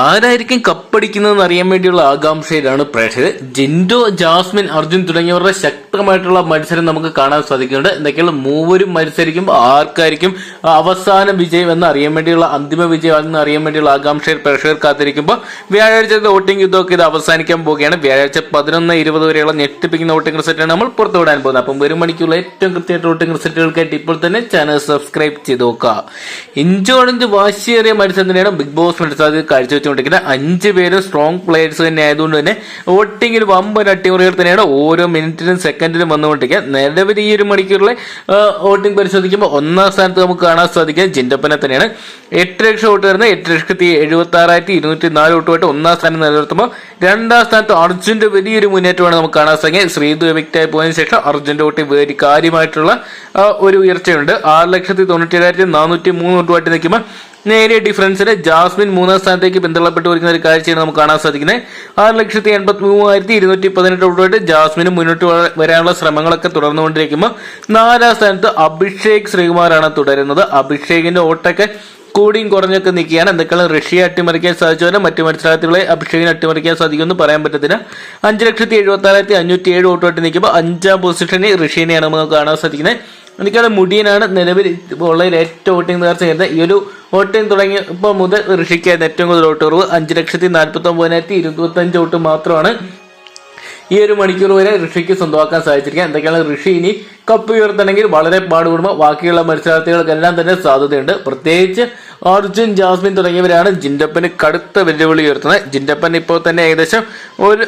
ആരായിരിക്കും കപ്പടിക്കുന്നതെന്ന് അറിയാൻ വേണ്ടിയുള്ള ആകാംക്ഷയിലാണ് പ്രേക്ഷകർ. ജിൻഡോ ജാസ്മിൻ അർജുൻ തുടങ്ങിയവരുടെ ശക്തമായിട്ടുള്ള മത്സരം നമുക്ക് കാണാൻ സാധിക്കുന്നുണ്ട്. എന്തൊക്കെയാണ് മൂവരും മത്സരിക്കുമ്പോൾ ആർക്കായിരിക്കും അവസാന വിജയം എന്ന് അറിയാൻ വേണ്ടിയുള്ള അന്തിമ വിജയം എന്ന് അറിയാൻ വേണ്ടിയുള്ള ആകാംക്ഷയിൽ പ്രേക്ഷകർ കാത്തിരിക്കുമ്പോൾ വ്യാഴാഴ്ചത്തെ വോട്ടിംഗ് യുദ്ധമൊക്കെ ഇത് അവസാനിക്കാൻ പോവുകയാണ്. വ്യാഴാഴ്ച പതിനൊന്ന് ഇരുപത് വരെയുള്ള ഞെട്ടിപ്പിക്കുന്ന വോട്ടിംഗ് റിസൾട്ടാണ് നമ്മൾ പുറത്തു വിടാൻ പോകുന്നത്. അപ്പം ഒരു മണിക്കുള്ള ഏറ്റവും കൃത്യമായിട്ട് വോട്ടിംഗ് റിസൾട്ടുകൾക്കായിട്ട് ഇപ്പോൾ തന്നെ ചാനൽ സബ്സ്ക്രൈബ് ചെയ്ത് നോക്കുക. ഇഞ്ചോടിഞ്ച് വാശിയേറിയ മത്സരം തന്നെയാണ് ബിഗ് ബോസ് മത്സരത്തിൽ കാഴ്ചവെച്ചുകൊണ്ടിരിക്കുന്നത് അഞ്ച് പേര് സ്ട്രോങ് പ്ലേയേഴ്സ് തന്നെ ആയതുകൊണ്ട് തന്നെ വോട്ടിങ്ങിൽ വമ്പൻ അട്ടിമറികൾ തന്നെയാണ് ഓരോ മിനിറ്റിനും സെക്കൻഡിലും വന്നുകൊണ്ടിരിക്കുക. നിലവിൽ ഈ ഒരു മണിക്കൂറിലെ വോട്ടിംഗ് പരിശോധിക്കുമ്പോൾ ഒന്നാം സ്ഥാനത്ത് നമുക്ക് കാണാൻ സാധിക്കുക ജിൻഡപ്പനെ തന്നെയാണ്. എട്ട് ലക്ഷം വോട്ട് വരുന്നത്. എട്ട് ലക്ഷത്തി എഴുപത്തി ആറായിരത്തി ഇരുന്നൂറ്റി നാല് വോട്ടുമായിട്ട് ഒന്നാം സ്ഥാനം നിലനിർത്തുമ്പോൾ രണ്ടാം സ്ഥാനത്ത് അർജുന്റെ വലിയൊരു മുന്നേറ്റമാണ് നമുക്ക് കാണാൻ സാധിക്കുക ശ്രീതു എവിക്റ്റായി പോയതിനു ശേഷം അർജുന്റെ വോട്ട് വേരി കാര്യമായിട്ടുള്ള ഒരു ഉയർച്ചയുണ്ട്. ആറ് ലക്ഷത്തി തൊണ്ണൂറ്റി ഏഴായിരത്തി നാനൂറ്റി മൂന്ന് വോട്ടുമായിട്ട് നിൽക്കുമ്പോൾ നേരിയ ഡിഫറൻസിൽ ജാസ്മിൻ മൂന്നാം സ്ഥാനത്തേക്ക് പിന്തള്ളപ്പെട്ട് വരുന്ന ഒരു കാഴ്ചയാണ് നമുക്ക് കാണാൻ സാധിക്കുന്നത്. ആറ് ലക്ഷത്തി എൺപത്തി മൂവായിരത്തി ഇരുന്നൂറ്റി പതിനെട്ട് വോട്ടുമായിട്ട് ജാസ്മിന് മുന്നോട്ട് വരാനുള്ള ശ്രമങ്ങളൊക്കെ തുടർന്നുകൊണ്ടിരിക്കുമ്പോൾ നാലാം സ്ഥാനത്ത് അഭിഷേക് ശ്രീകുമാറാണ് തുടരുന്നത്. അഭിഷേകിന്റെ വോട്ടൊക്കെ കൂടിയും കുറഞ്ഞൊക്കെ നിൽക്കുകയാണ്. എന്തൊക്കെയാണ് റഷ്യ അട്ടിമറിക്കാൻ സാധിച്ചവരെ മറ്റു മത്സരാർത്ഥികളെ അഭിഷേകിനെ അട്ടിമറിക്കാൻ സാധിക്കുമെന്ന് പറയാൻ പറ്റത്തില്ല. അഞ്ച് ലക്ഷത്തി എഴുപത്തി ആറായിരത്തി അഞ്ഞൂറ്റി ഏഴ് വോട്ടുമായിട്ട് നിൽക്കുമ്പോൾ അഞ്ചാം പൊസിഷനിൽ റഷ്യനെയാണ് നമുക്ക് കാണാൻ സാധിക്കുന്നത്. എനിക്കത് മുടിയനാണ് നിലവിൽ ഉള്ളതിൽ ഏറ്റവും വോട്ടിംഗ് നേർച്ച ചെയ്യുന്നത് ഈ ഒരു വോട്ടിംഗ് തുടങ്ങിയപ്പോൾ മുതൽ ഋഷിക്കായിരുന്നു ഏറ്റവും കൂടുതൽ വോട്ട് കുറവ് അഞ്ച് ലക്ഷത്തി നാൽപ്പത്തി ഒമ്പതിനായിരത്തി ഇരുപത്തഞ്ച് വോട്ട് മാത്രമാണ് ഈ ഒരു മണിക്കൂർ വരെ ഋഷിക്ക് സ്വന്തമാക്കാൻ സാധിച്ചിരിക്കുക എന്തൊക്കെയാണ്? ഋഷി ഇനി കപ്പ് ഉയർത്തണമെങ്കിൽ വളരെ പാടുപെടുമ്പോൾ ബാക്കിയുള്ള മത്സരാർത്ഥികൾക്കെല്ലാം തന്നെ സാധ്യതയുണ്ട്. പ്രത്യേകിച്ച് അർജുൻ ജാസ്മിൻ തുടങ്ങിയവരാണ് ജിൻഡപ്പന് കടുത്ത വെല്ലുവിളി ഉയർത്തുന്നത്. ജിൻഡപ്പൻ ഇപ്പോൾ തന്നെ ഏകദേശം ഒരു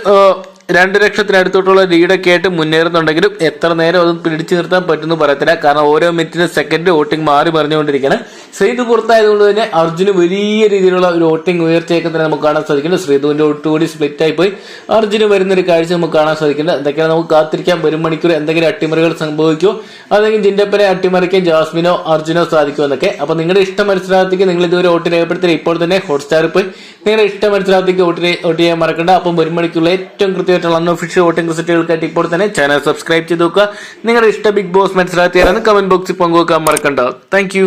രണ്ട് ലക്ഷത്തിനടുത്തോട്ടുള്ള ലീഡൊക്കെ ആയിട്ട് മുന്നേറുന്നുണ്ടെങ്കിലും എത്ര നേരം അത് പിടിച്ചു നിർത്താൻ പറ്റുമെന്ന് പറയത്തില്ല. കാരണം ഓരോ മിനിറ്റിനും സെക്കൻഡ് വോട്ടിംഗ് മാറി മറിഞ്ഞുകൊണ്ടിരിക്കുകയാണ്. ശ്രീതു പുറത്തായതുകൊണ്ട് തന്നെ അർജുന് വലിയ രീതിയിലുള്ള ഒരു വോട്ടിംഗ് ഉയർച്ചയൊക്കെ തന്നെ നമുക്ക് കാണാൻ സാധിക്കുന്നു. ശ്രീതുവിന്റെ ഒട്ടുകൂടി സ്പ്ലിറ്റ് ആയി പോയി. അർജുന് വരുന്ന ഒരു കാഴ്ച നമുക്ക് കാണാൻ സാധിക്കുന്നത് എന്തൊക്കെയാണ് നമുക്ക് കാത്തിരിക്കാൻ വരും മണിക്കൂർ എന്തെങ്കിലും അട്ടിമറികൾ സംഭവിക്കുമോ? അല്ലെങ്കിൽ ജിൻഡപ്പനെ അട്ടിമറിക്കാൻ ജാസ്മിനോ അർജുനോ സാധിക്കുമോ എന്നൊക്കെ. അപ്പൊ നിങ്ങളുടെ ഇഷ്ടം മനസ്സിലാകത്തേക്ക് നിങ്ങൾ ഇതുവരെ വോട്ട് രേഖപ്പെടുത്തി ഇപ്പോൾ തന്നെ ഹോട്ട്സ്റ്റാറിൽ പോയി. നിങ്ങളുടെ ഇഷ്ടം മനസ്സിലാകത്തേക്ക് വോട്ട് വോട്ട് ചെയ്യാൻ മറക്കണ്ട. അപ്പം വരും മണിക്കുള്ള ഏറ്റവും കൃത്യമായിട്ടുള്ള അൺഒഫീഷ്യൽ വോട്ടിംഗ് റിസൾട്ടുകൾക്കായിട്ട് ഇപ്പോൾ തന്നെ ചാനൽ സബ്സ്ക്രൈബ് ചെയ്ത് നോക്കുക നിങ്ങളുടെ ഇഷ്ട ബിഗ് ബോസ് മത്സരാർത്ഥിയാണെന്ന് കമന്റ് ബോക്സിൽ പങ്കുവെക്കാൻ മറക്കണ്ട. താങ്ക്